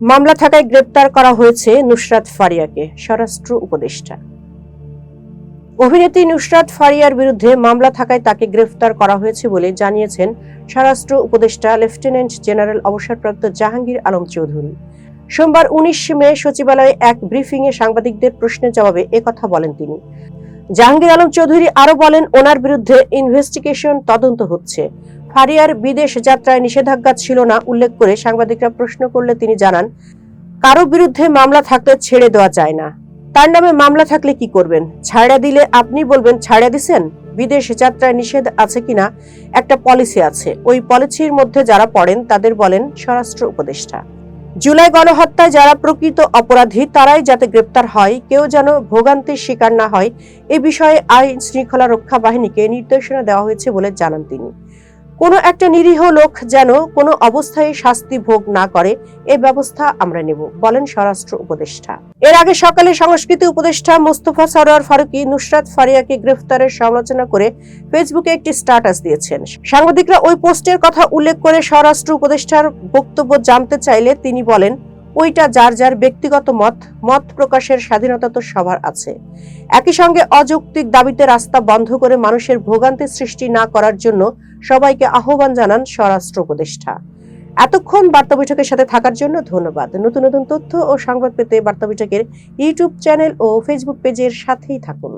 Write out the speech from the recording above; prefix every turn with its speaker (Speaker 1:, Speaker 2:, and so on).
Speaker 1: মামলা থাকায় গ্রেপ্তার করা হয়েছে নুসরাত ফারিয়াকে, স্বরাষ্ট্র উপদেষ্টা। অভিনেত্রী নুসরাত ফারিয়ার বিরুদ্ধে মামলা থাকায় তাকে গ্রেফতার করা হয়েছে বলে জানিয়েছেন স্বরাষ্ট্র উপদেষ্টা, লেফটেন্যান্ট জেনারেল অবসরপ্রাপ্ত জাহাঙ্গীর আলম চৌধুরী। সোমবার উনিশ মে সচিবালয়ে এক ব্রিফিংয়ে সাংবাদিকদের প্রশ্নের জবাবে একথা বলেন তিনি। জাহাঙ্গীর আলম চৌধুরী আরও বলেন, ওনার বিরুদ্ধে ইনভেস্টিগেশন তদন্ত হচ্ছে। ফারিয়ার বিদেশ যাত্রায় নিষেধাজ্ঞা ছিল না, উল্লেখ করে সাংবাদিকরা প্রশ্ন করলে তিনি জানান, কারও বিরুদ্ধে মামলা থাকলে ছেড়ে দেওয়া যায় না। তার নামে মামলা থাকলে কি করবেন? ছাড়া দিলে আপনি বলবেন ছাড়া দিছেন? বিদেশ যাত্রায় নিষেধ আছে কিনা? একটা পলিসি আছে। ওই পলিসির মধ্যে যারা পড়েন, তাদের বলেন স্বরাষ্ট্র উপদেষ্টা। জুলাই গণহত্যায় যারা প্রকৃত অপরাধী, তারাই যাতে গ্রেপ্তার হয়। কেউ যেন ভোগান্তির শিকার না হয়। এ বিষয়ে আইন শৃঙ্খলা রক্ষা বাহিনীকে নির্দেশনা দেওয়া হয়েছে বলে জানান তিনি। কোনো একটা নিরীহ লোক যেন কোনো অবস্থায় শাস্তি ভোগ না করে, এ ব্যবস্থা আমরা নেব, বলেন স্বরাষ্ট্র উপদেষ্টা। এর আগে সকালে সংস্কৃতি উপদেষ্টা মোস্তফা সরোয়ার ফারুকি নুসরাত ফারিয়াকে গ্রেফতারের সমালোচনা করে ফেসবুকে একটি স্ট্যাটাস দিয়েছেন। সাংবাদিকরা ওই পোস্টের কথা উল্লেখ করে স্বরাষ্ট্র উপদেষ্টার বক্তব্য জানতে চাইলে তিনি বলেন ওইটা যার যার ব্যক্তিগত মত মত প্রকাশের স্বাধীনতা তো সবার আছে। একই সঙ্গে অযৌক্তিক দাবিতে রাস্তা বন্ধ করে মানুষের ভোগান্তি সৃষ্টি না করার জন্য সবাইকে আহ্বান জানান স্বরাষ্ট্র উপদেষ্টা। এতক্ষণ বার্তা বৈঠকের সাথে থাকার জন্য ধন্যবাদ। নতুন নতুন তথ্য ও সংবাদ পেতে বার্তা বৈঠকের ইউটিউব চ্যানেল ও ফেসবুক পেজের সাথেই থাকুন।